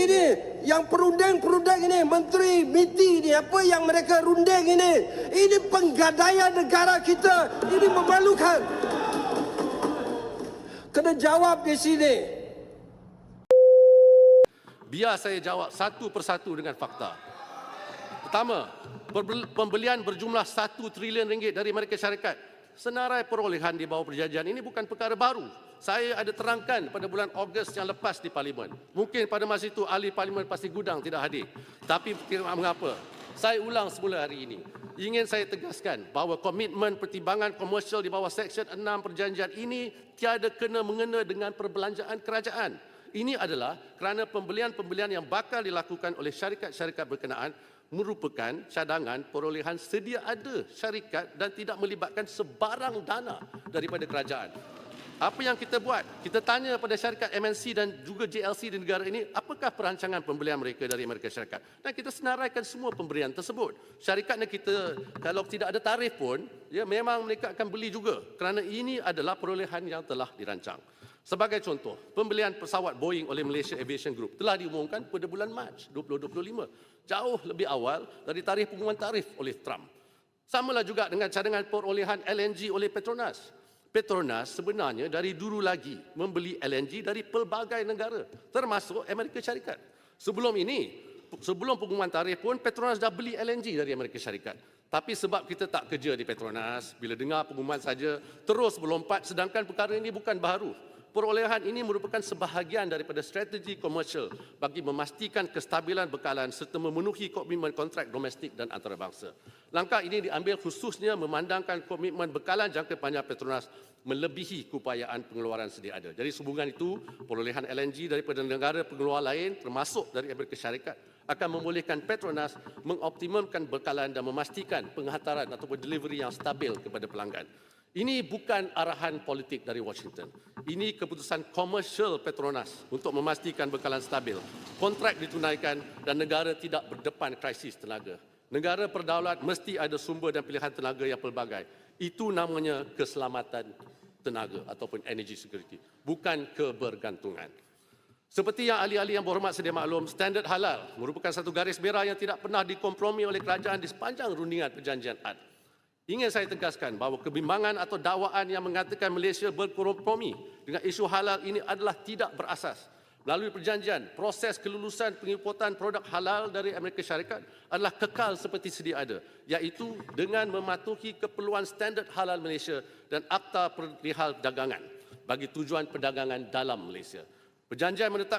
Ini yang perunding-perunding ini, menteri MITI ini, apa yang mereka runding ini. Ini penggadaian negara kita. Ini memalukan. Kena jawab di sini. Biar saya jawab satu persatu dengan fakta. Pertama, pembelian berjumlah 1 trilion ringgit dari Amerika Syarikat. Senarai perolehan di bawah perjanjian ini bukan perkara baru. Saya ada terangkan pada bulan Ogos yang lepas di Parlimen. Mungkin pada masa itu ahli Parlimen pasti gudang tidak hadir. Tapi tidak mengapa. Saya ulang semula hari ini. Ingin saya tegaskan bahawa komitmen pertimbangan komersial di bawah Seksyen 6 perjanjian ini tiada kena mengena dengan perbelanjaan kerajaan. Ini adalah kerana pembelian-pembelian yang bakal dilakukan oleh syarikat-syarikat berkenaan merupakan cadangan perolehan sedia ada syarikat dan tidak melibatkan sebarang dana daripada kerajaan. Apa yang kita buat? Kita tanya pada syarikat MNC dan juga JLC di negara ini, apakah perancangan pembelian mereka dari Amerika Syarikat? Dan kita senaraikan semua pemberian tersebut. Syarikatnya kita, kalau tidak ada tarif pun, ya memang mereka akan beli juga. Kerana ini adalah perolehan yang telah dirancang. Sebagai contoh, pembelian pesawat Boeing oleh Malaysia Aviation Group telah diumumkan pada bulan Mac 2025. Jauh lebih awal dari tarikh pengumuman tarif oleh Trump. Samalah juga dengan cadangan perolehan LNG oleh Petronas. Petronas sebenarnya dari dulu lagi membeli LNG dari pelbagai negara, termasuk Amerika Syarikat. Sebelum ini, sebelum pengumuman tarikh pun Petronas dah beli LNG dari Amerika Syarikat. Tapi sebab kita tak kerja di Petronas, bila dengar pengumuman saja terus melompat sedangkan perkara ini bukan baru. Perolehan ini merupakan sebahagian daripada strategi komersial bagi memastikan kestabilan bekalan serta memenuhi komitmen kontrak domestik dan antarabangsa. Langkah ini diambil khususnya memandangkan komitmen bekalan jangka panjang Petronas melebihi keupayaan pengeluaran sedia ada. Jadi sehubungan itu, perolehan LNG daripada negara pengeluar lain termasuk dari Amerika Syarikat akan membolehkan Petronas mengoptimumkan bekalan dan memastikan penghantaran ataupun delivery yang stabil kepada pelanggan. Ini bukan arahan politik dari Washington. Ini keputusan komersial Petronas untuk memastikan bekalan stabil, kontrak ditunaikan dan negara tidak berdepan krisis tenaga. Negara berdaulat mesti ada sumber dan pilihan tenaga yang pelbagai. Itu namanya keselamatan tenaga ataupun energy security, bukan kebergantungan. Seperti yang ahli-ahli yang berhormat sedia maklum, standard halal merupakan satu garis merah yang tidak pernah dikompromi oleh kerajaan di sepanjang rundingan perjanjian AD. Ingin saya tegaskan bahawa kebimbangan atau dakwaan yang mengatakan Malaysia berkompromi dengan isu halal ini adalah tidak berasas. Melalui perjanjian, proses kelulusan pengiputan produk halal dari Amerika Syarikat adalah kekal seperti sedia ada, iaitu dengan mematuhi keperluan standard halal Malaysia dan Akta Perihal Dagangan bagi tujuan perdagangan dalam Malaysia. Perjanjian menetap